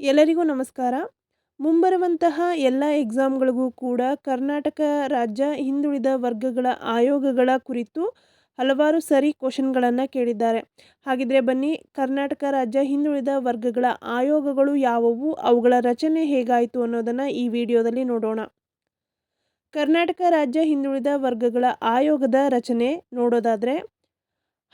ಎಲ್ಲರಿಗೂ ನಮಸ್ಕಾರ. ಮುಂಬರುವಂತಹ ಎಲ್ಲ ಎಕ್ಸಾಮ್ಗಳಿಗೂ ಕೂಡ ಕರ್ನಾಟಕ ರಾಜ್ಯ ಹಿಂದುಳಿದ ವರ್ಗಗಳ ಆಯೋಗಗಳ ಕುರಿತು ಹಲವಾರು ಸರಿ ಕ್ವಶನ್ಗಳನ್ನು ಕೇಳಿದ್ದಾರೆ. ಹಾಗಿದ್ರೆ ಬನ್ನಿ, ಕರ್ನಾಟಕ ರಾಜ್ಯ ಹಿಂದುಳಿದ ವರ್ಗಗಳ ಆಯೋಗಗಳು ಯಾವುವು, ಅವುಗಳ ರಚನೆ ಹೇಗಾಯಿತು ಅನ್ನೋದನ್ನು ಈ ವಿಡಿಯೋದಲ್ಲಿ ನೋಡೋಣ. ಕರ್ನಾಟಕ ರಾಜ್ಯ ಹಿಂದುಳಿದ ವರ್ಗಗಳ ಆಯೋಗದ ರಚನೆ ನೋಡೋದಾದರೆ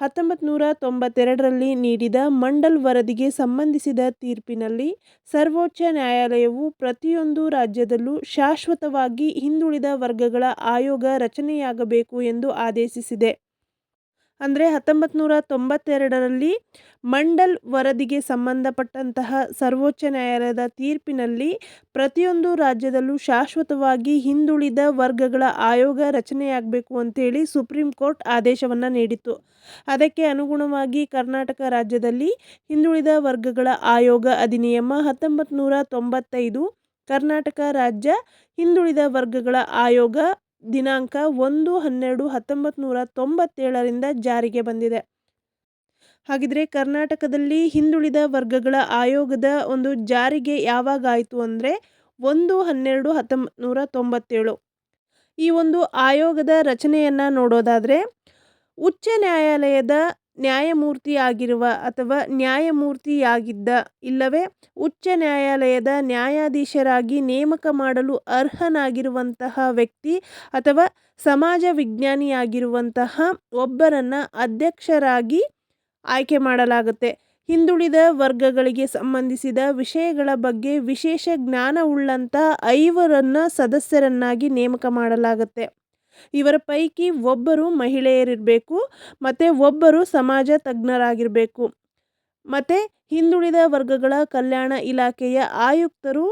ಹತ್ತೊಂಬತ್ತು ನೂರ ತೊಂಬತ್ತೆರಡರಲ್ಲಿ ನೀಡಿದ ಮಂಡಲ್ ವರದಿಗೆ ಸಂಬಂಧಿಸಿದ ತೀರ್ಪಿನಲ್ಲಿ ಸರ್ವೋಚ್ಚ ನ್ಯಾಯಾಲಯವು ಪ್ರತಿಯೊಂದು ರಾಜ್ಯದಲ್ಲೂ ಶಾಶ್ವತವಾಗಿ ಹಿಂದುಳಿದ ವರ್ಗಗಳ ಆಯೋಗ ರಚನೆಯಾಗಬೇಕು ಎಂದು ಆದೇಶಿಸಿದೆ. ಅಂದರೆ ಹತ್ತೊಂಬತ್ತು ನೂರ ತೊಂಬತ್ತೆರಡರಲ್ಲಿ ಮಂಡಲ್ ವರದಿಗೆ ಸಂಬಂಧಪಟ್ಟಂತಹ ಸರ್ವೋಚ್ಚ ನ್ಯಾಯಾಲಯದ ತೀರ್ಪಿನಲ್ಲಿ ಪ್ರತಿಯೊಂದು ರಾಜ್ಯದಲ್ಲೂ ಶಾಶ್ವತವಾಗಿ ಹಿಂದುಳಿದ ವರ್ಗಗಳ ಆಯೋಗ ರಚನೆಯಾಗಬೇಕು ಅಂತೇಳಿ ಸುಪ್ರೀಂ ಕೋರ್ಟ್ ಆದೇಶವನ್ನು ನೀಡಿತು ಅದಕ್ಕೆ ಅನುಗುಣವಾಗಿ ಕರ್ನಾಟಕ ರಾಜ್ಯದಲ್ಲಿ ಹಿಂದುಳಿದ ವರ್ಗಗಳ ಆಯೋಗ ಅಧಿನಿಯಮ ಹತ್ತೊಂಬತ್ತು ನೂರ ತೊಂಬತ್ತೈದು ಕರ್ನಾಟಕ ರಾಜ್ಯ ಹಿಂದುಳಿದ ವರ್ಗಗಳ ಆಯೋಗ ದಿನಾಂಕ ಒಂದು ಹನ್ನೆರಡು ಹತ್ತೊಂಬತ್ತು ನೂರ ತೊಂಬತ್ತೇಳರಿಂದ ಜಾರಿಗೆ ಬಂದಿದೆ. ಹಾಗಿದ್ರೆ ಕರ್ನಾಟಕದಲ್ಲಿ ಹಿಂದುಳಿದ ವರ್ಗಗಳ ಆಯೋಗದ ಒಂದು ಜಾರಿಗೆ ಯಾವಾಗ ಆಯಿತು ಅಂದರೆ ಒಂದು ಹನ್ನೆರಡು ಹತ್ತೊಂಬತ್ತು ತೊಂಬತ್ತೇಳು. ಈ ಒಂದು ಆಯೋಗದ ರಚನೆಯನ್ನು ನೋಡೋದಾದರೆ, ಉಚ್ಚ ನ್ಯಾಯಾಲಯದ ನ್ಯಾಯಮೂರ್ತಿಯಾಗಿರುವ ಅಥವಾ ನ್ಯಾಯಮೂರ್ತಿಯಾಗಿದ್ದ ಇಲ್ಲವೇ ಉಚ್ಚ ನ್ಯಾಯಾಲಯದ ನ್ಯಾಯಾಧೀಶರಾಗಿ ನೇಮಕ ಮಾಡಲು ಅರ್ಹನಾಗಿರುವಂತಹ ವ್ಯಕ್ತಿ ಅಥವಾ ಸಮಾಜ ವಿಜ್ಞಾನಿಯಾಗಿರುವಂತಹ ಒಬ್ಬರನ್ನು ಅಧ್ಯಕ್ಷರಾಗಿ ಆಯ್ಕೆ ಮಾಡಲಾಗುತ್ತೆ. ಹಿಂದುಳಿದ ವರ್ಗಗಳಿಗೆ ಸಂಬಂಧಿಸಿದ ವಿಷಯಗಳ ಬಗ್ಗೆ ವಿಶೇಷ ಜ್ಞಾನವುಳ್ಳಂಥ ಐವರನ್ನು ಸದಸ್ಯರನ್ನಾಗಿ ನೇಮಕ ಮಾಡಲಾಗುತ್ತೆ. ಇವರ ಪೈಕಿ ಒಬ್ಬರು ಮಹಿಳೆಯರಿರಬೇಕು, ಮತ್ತು ಒಬ್ಬರು ಸಮಾಜ ತಜ್ಞರಾಗಿರಬೇಕು. ಮತ್ತು ಹಿಂದುಳಿದ ವರ್ಗಗಳ ಕಲ್ಯಾಣ ಇಲಾಖೆಯ ಆಯುಕ್ತರು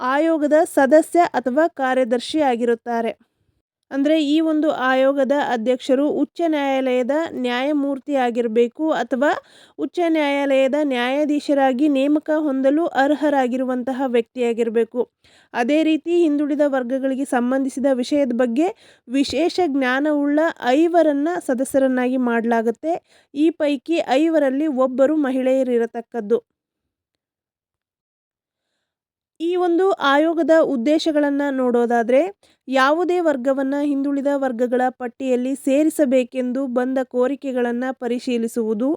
ಆಯೋಗದ ಸದಸ್ಯ ಅಥವಾ ಕಾರ್ಯದರ್ಶಿ ಆಗಿರುತ್ತಾರೆ. ಅಂದರೆ ಈ ಒಂದು ಆಯೋಗದ ಅಧ್ಯಕ್ಷರು ಉಚ್ಚ ನ್ಯಾಯಾಲಯದ ನ್ಯಾಯಮೂರ್ತಿಯಾಗಿರಬೇಕು ಅಥವಾ ಉಚ್ಚ ನ್ಯಾಯಾಲಯದ ನ್ಯಾಯಾಧೀಶರಾಗಿ ನೇಮಕ ಹೊಂದಲು ಅರ್ಹರಾಗಿರುವಂತಹ ವ್ಯಕ್ತಿಯಾಗಿರಬೇಕು. ಅದೇ ರೀತಿ ಹಿಂದುಳಿದ ವರ್ಗಗಳಿಗೆ ಸಂಬಂಧಿಸಿದ ವಿಷಯದ ಬಗ್ಗೆ ವಿಶೇಷ ಜ್ಞಾನವುಳ್ಳ ಐವರನ್ನು ಸದಸ್ಯರನ್ನಾಗಿ ಮಾಡಲಾಗುತ್ತೆ. ಈ ಪೈಕಿ ಐವರಲ್ಲಿ ಒಬ್ಬರು ಮಹಿಳೆಯರಿರತಕ್ಕದ್ದು ಈ ಒಂದು ಆಯೋಗದ ಉದ್ದೇಶಗಳನ್ನು ನೋಡೋದಾದರೆ ಯಾವುದೇ ವರ್ಗವನ್ನು ಹಿಂದುಳಿದ ವರ್ಗಗಳ ಪಟ್ಟಿಯಲ್ಲಿ ಸೇರಿಸಬೇಕೆಂದು ಬಂದ ಕೋರಿಕೆಗಳನ್ನು ಪರಿಶೀಲಿಸುವುದು,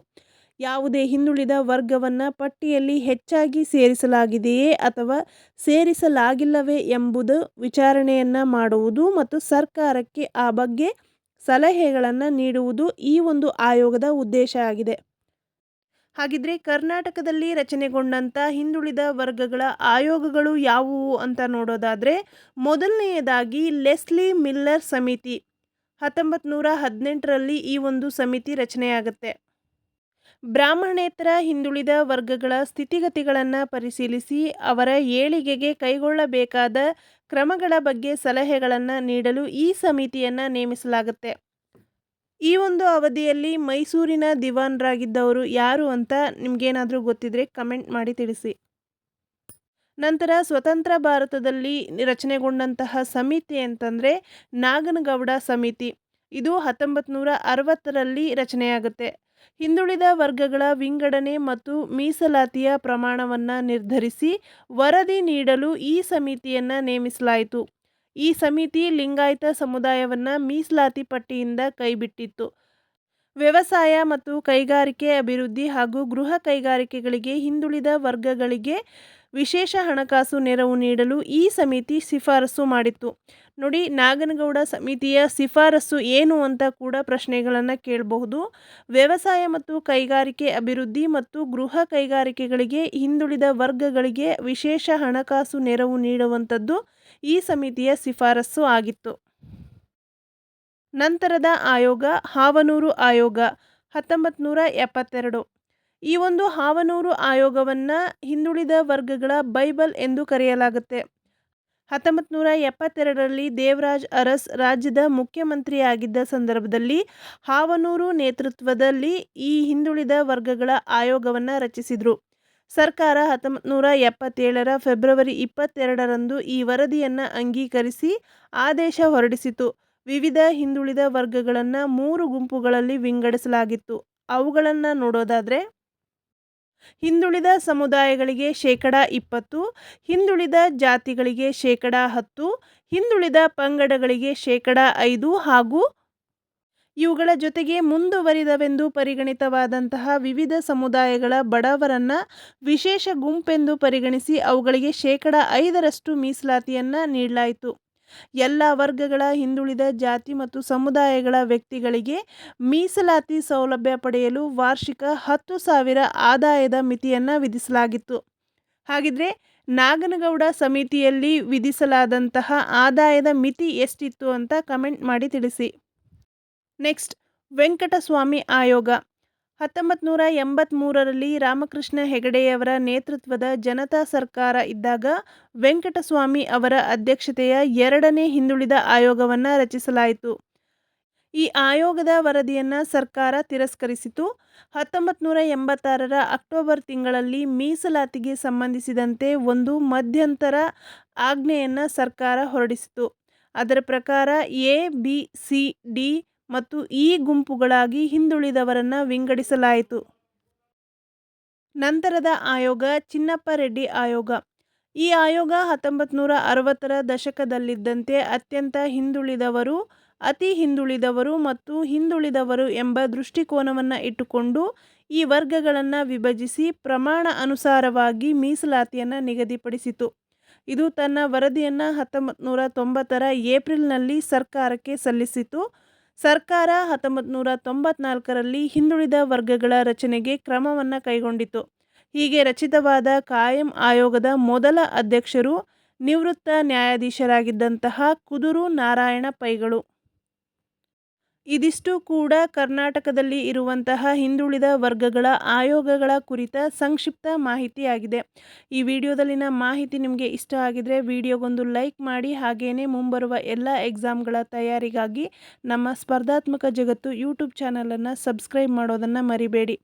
ಯಾವುದೇ ಹಿಂದುಳಿದ ವರ್ಗವನ್ನು ಪಟ್ಟಿಯಲ್ಲಿ ಹೆಚ್ಚಾಗಿ ಸೇರಿಸಲಾಗಿದೆಯೇ ಅಥವಾ ಸೇರಿಸಲಾಗಿಲ್ಲವೇ ಎಂಬುದು ವಿಚಾರಣೆಯನ್ನು ಮಾಡುವುದು ಮತ್ತು ಸರ್ಕಾರಕ್ಕೆ ಆ ಬಗ್ಗೆ ಸಲಹೆಗಳನ್ನು ನೀಡುವುದು ಈ ಒಂದು ಆಯೋಗದ ಉದ್ದೇಶ ಆಗಿದೆ. ಹಾಗಿದ್ರೆ ಕರ್ನಾಟಕದಲ್ಲಿ ರಚನೆಗೊಂಡಂಥ ಹಿಂದುಳಿದ ವರ್ಗಗಳ ಆಯೋಗಗಳು ಯಾವುವು ಅಂತ ನೋಡೋದಾದರೆ ಮೊದಲನೆಯದಾಗಿ ಲೆಸ್ಲಿ ಮಿಲ್ಲರ್ ಸಮಿತಿ. ಹತ್ತೊಂಬತ್ತು ನೂರ ಹದಿನೆಂಟರಲ್ಲಿ ಈ ಒಂದು ಸಮಿತಿ ರಚನೆಯಾಗುತ್ತೆ. ಬ್ರಾಹ್ಮಣೇತರ ಹಿಂದುಳಿದ ವರ್ಗಗಳ ಸ್ಥಿತಿಗತಿಗಳನ್ನು ಪರಿಶೀಲಿಸಿ ಅವರ ಏಳಿಗೆಗೆ ಕೈಗೊಳ್ಳಬೇಕಾದ ಕ್ರಮಗಳ ಬಗ್ಗೆ ಸಲಹೆಗಳನ್ನು ನೀಡಲು ಈ ಸಮಿತಿಯನ್ನು ನೇಮಿಸಲಾಗುತ್ತೆ. ಈ ಒಂದು ಅವಧಿಯಲ್ಲಿ ಮೈಸೂರಿನ ದಿವಾನ್ರಾಗಿದ್ದವರು ಯಾರು ಅಂತ ನಿಮಗೇನಾದರೂ ಗೊತ್ತಿದ್ರೆ ಕಮೆಂಟ್ ಮಾಡಿ ತಿಳಿಸಿ. ನಂತರ ಸ್ವತಂತ್ರ ಭಾರತದಲ್ಲಿ ರಚನೆಗೊಂಡಂತಹ ಸಮಿತಿ ಅಂತಂದರೆ ನಾಗನಗೌಡ ಸಮಿತಿ. ಇದು ಹತ್ತೊಂಬತ್ತು ನೂರ ಅರವತ್ತರಲ್ಲಿ ರಚನೆಯಾಗುತ್ತೆ. ಹಿಂದುಳಿದ ವರ್ಗಗಳ ವಿಂಗಡಣೆ ಮತ್ತು ಮೀಸಲಾತಿಯ ಪ್ರಮಾಣವನ್ನು ನಿರ್ಧರಿಸಿ ವರದಿ ನೀಡಲು ಈ ಸಮಿತಿಯನ್ನು ನೇಮಿಸಲಾಯಿತು. ಈ ಸಮಿತಿ ಲಿಂಗಾಯತ ಸಮುದಾಯವನ್ನು ಮೀಸಲಾತಿ ಪಟ್ಟಿಯಿಂದ ಕೈಬಿಟ್ಟಿತ್ತು. ವ್ಯವಸಾಯ ಮತ್ತು ಕೈಗಾರಿಕೆ ಅಭಿವೃದ್ಧಿ ಹಾಗೂ ಗೃಹ ಕೈಗಾರಿಕೆಗಳಿಗೆ ಹಿಂದುಳಿದ ವರ್ಗಗಳಿಗೆ ವಿಶೇಷ ಹಣಕಾಸು ನೆರವು ನೀಡಲು ಈ ಸಮಿತಿ ಶಿಫಾರಸು ಮಾಡಿತ್ತು. ನೋಡಿ, ನಾಗನಗೌಡ ಸಮಿತಿಯ ಶಿಫಾರಸು ಏನು ಅಂತ ಕೂಡ ಪ್ರಶ್ನೆಗಳನ್ನು ಕೇಳಬಹುದು. ವ್ಯವಸಾಯ ಮತ್ತು ಕೈಗಾರಿಕೆ ಅಭಿವೃದ್ಧಿ ಮತ್ತು ಗೃಹ ಕೈಗಾರಿಕೆಗಳಿಗೆ ಹಿಂದುಳಿದ ವರ್ಗಗಳಿಗೆ ವಿಶೇಷ ಹಣಕಾಸು ನೆರವು ನೀಡುವಂಥದ್ದು ಈ ಸಮಿತಿಯ ಶಿಫಾರಸು ಆಗಿತ್ತು. ನಂತರದ ಆಯೋಗ ಹಾವನೂರು ಆಯೋಗ ಹತ್ತೊಂಬತ್ತು ನೂರ ಎಪ್ಪತ್ತೆರಡು. ಈ ಒಂದು ಹಾವನೂರು ಆಯೋಗವನ್ನು ಹಿಂದುಳಿದ ವರ್ಗಗಳ ಬೈಬಲ್ ಎಂದು ಕರೆಯಲಾಗುತ್ತೆ. ಹತ್ತೊಂಬತ್ತು ನೂರ ಎಪ್ಪತ್ತೆರಡರಲ್ಲಿ ದೇವರಾಜ್ ಅರಸ್ ರಾಜ್ಯದ ಮುಖ್ಯಮಂತ್ರಿಯಾಗಿದ್ದ ಸಂದರ್ಭದಲ್ಲಿ ಹಾವನೂರು ನೇತೃತ್ವದಲ್ಲಿ ಈ ಹಿಂದುಳಿದ ವರ್ಗಗಳ ಆಯೋಗವನ್ನು ರಚಿಸಿದರು. ಸರ್ಕಾರ ಹತ್ತೊಂಬತ್ತು ನೂರ ಎಪ್ಪತ್ತೇಳರ ಫೆಬ್ರವರಿ ಇಪ್ಪತ್ತೆರಡರಂದು ಈ ವರದಿಯನ್ನು ಅಂಗೀಕರಿಸಿ ಆದೇಶ ಹೊರಡಿಸಿತು. ವಿವಿಧ ಹಿಂದುಳಿದ ವರ್ಗಗಳನ್ನು ಮೂರು ಗುಂಪುಗಳಲ್ಲಿ ವಿಂಗಡಿಸಲಾಗಿತ್ತು. ಅವುಗಳನ್ನು ನೋಡೋದಾದರೆ, ಹಿಂದುಳಿದ ಸಮುದಾಯಗಳಿಗೆ ಶೇಕಡ ಇಪ್ಪತ್ತು, ಹಿಂದುಳಿದ ಜಾತಿಗಳಿಗೆ ಶೇಕಡ ಹತ್ತು, ಹಿಂದುಳಿದ ಪಂಗಡಗಳಿಗೆ ಶೇಕಡ ಐದು ಹಾಗೂ ಇವುಗಳ ಜೊತೆಗೆ ಮುಂದುವರಿದವೆಂದು ಪರಿಗಣಿತವಾದಂತಹ ವಿವಿಧ ಸಮುದಾಯಗಳ ಬಡವರನ್ನು ವಿಶೇಷ ಗುಂಪೆಂದು ಪರಿಗಣಿಸಿ ಅವುಗಳಿಗೆ ಶೇಕಡ ಐದರಷ್ಟು ಮೀಸಲಾತಿಯನ್ನು ನೀಡಲಾಯಿತು. ಎಲ್ಲ ವರ್ಗಗಳ ಹಿಂದುಳಿದ ಜಾತಿ ಮತ್ತು ಸಮುದಾಯಗಳ ವ್ಯಕ್ತಿಗಳಿಗೆ ಮೀಸಲಾತಿ ಸೌಲಭ್ಯ ಪಡೆಯಲು ವಾರ್ಷಿಕ ಹತ್ತು ಸಾವಿರ ಆದಾಯದ ಮಿತಿಯನ್ನು ವಿಧಿಸಲಾಗಿತ್ತು. ಹಾಗಿದ್ರೆ ನಾಗನಗೌಡ ಸಮಿತಿಯಲ್ಲಿ ವಿಧಿಸಲಾದಂತಹ ಆದಾಯದ ಮಿತಿ ಎಷ್ಟಿತ್ತು ಅಂತ ಕಮೆಂಟ್ ಮಾಡಿ ತಿಳಿಸಿ. ನೆಕ್ಸ್ಟ್, ವೆಂಕಟಸ್ವಾಮಿ ಆಯೋಗ. ಹತ್ತೊಂಬತ್ತು ನೂರ ಎಂಬತ್ತ್ಮೂರರಲ್ಲಿ ರಾಮಕೃಷ್ಣ ಹೆಗಡೆಯವರ ನೇತೃತ್ವದ ಜನತಾ ಸರ್ಕಾರ ಇದ್ದಾಗ ವೆಂಕಟಸ್ವಾಮಿ ಅವರ ಅಧ್ಯಕ್ಷತೆಯ ಎರಡನೇ ಹಿಂದುಳಿದ ಆಯೋಗವನ್ನು ರಚಿಸಲಾಯಿತು. ಈ ಆಯೋಗದ ವರದಿಯನ್ನು ಸರ್ಕಾರ ತಿರಸ್ಕರಿಸಿತು. ಹತ್ತೊಂಬತ್ತು ನೂರ ಎಂಬತ್ತಾರರ ಅಕ್ಟೋಬರ್ ತಿಂಗಳಲ್ಲಿ ಮೀಸಲಾತಿಗೆ ಸಂಬಂಧಿಸಿದಂತೆ ಒಂದು ಮಧ್ಯಂತರ ಆಜ್ಞೆಯನ್ನು ಸರ್ಕಾರ ಹೊರಡಿಸಿತು. ಅದರ ಪ್ರಕಾರ ಎ, ಬಿ, ಸಿ, ಡಿ ಮತ್ತು ಈ ಗುಂಪುಗಳಾಗಿ ಹಿಂದುಳಿದವರನ್ನು ವಿಂಗಡಿಸಲಾಯಿತು. ನಂತರದ ಆಯೋಗ ಚಿನ್ನಪ್ಪ ರೆಡ್ಡಿ ಆಯೋಗ. ಈ ಆಯೋಗ ಹತ್ತೊಂಬತ್ತು ನೂರ ಅರವತ್ತರ ದಶಕದಲ್ಲಿದ್ದಂತೆ ಅತ್ಯಂತ ಹಿಂದುಳಿದವರು, ಅತಿ ಹಿಂದುಳಿದವರು ಮತ್ತು ಹಿಂದುಳಿದವರು ಎಂಬ ದೃಷ್ಟಿಕೋನವನ್ನು ಇಟ್ಟುಕೊಂಡು ಈ ವರ್ಗಗಳನ್ನು ವಿಭಜಿಸಿ ಪ್ರಮಾಣ ಅನುಸಾರವಾಗಿ ಮೀಸಲಾತಿಯನ್ನು ನಿಗದಿಪಡಿಸಿತು. ಇದು ತನ್ನ ವರದಿಯನ್ನು ಹತ್ತೊಂಬತ್ತು ನೂರ ತೊಂಬತ್ತರ ಏಪ್ರಿಲ್ನಲ್ಲಿ ಸರ್ಕಾರಕ್ಕೆ ಸಲ್ಲಿಸಿತು. ಸರ್ಕಾರ ಹತ್ತೊಂಬತ್ತು ನೂರ ತೊಂಬತ್ನಾಲ್ಕರಲ್ಲಿ ಹಿಂದುಳಿದ ವರ್ಗಗಳ ರಚನೆಗೆ ಕ್ರಮವನ್ನು ಕೈಗೊಂಡಿತು ಹೀಗೆ ರಚಿತವಾದ ಕಾಯಂ ಆಯೋಗದ ಮೊದಲ ಅಧ್ಯಕ್ಷರು ನಿವೃತ್ತ ನ್ಯಾಯಾಧೀಶರಾಗಿದ್ದಂತಹ ಕುದುರು ನಾರಾಯಣ ಪೈಗಳು. ಇದಿಷ್ಟು ಕೂಡ ಕರ್ನಾಟಕದಲ್ಲಿ ಇರುವಂತಹ ಹಿಂದುಳಿದ ವರ್ಗಗಳ ಆಯೋಗಗಳ ಕುರಿತ ಸಂಕ್ಷಿಪ್ತ ಮಾಹಿತಿಯಾಗಿದೆ. ಈ ವಿಡಿಯೋದಲ್ಲಿನ ಮಾಹಿತಿ ನಿಮಗೆ ಇಷ್ಟ ಆಗಿದರೆ ವಿಡಿಯೋಗೊಂದು ಲೈಕ್ ಮಾಡಿ ಹಾಗೆಯೇ ಮುಂಬರುವ ಎಲ್ಲ ಎಕ್ಸಾಮ್ಗಳ ತಯಾರಿಗಾಗಿ ನಮ್ಮ ಸ್ಪರ್ಧಾತ್ಮಕ ಜಗತ್ತು ಯೂಟ್ಯೂಬ್ ಚಾನಲನ್ನು ಸಬ್ಸ್ಕ್ರೈಬ್ ಮಾಡೋದನ್ನು ಮರಿಬೇಡಿ.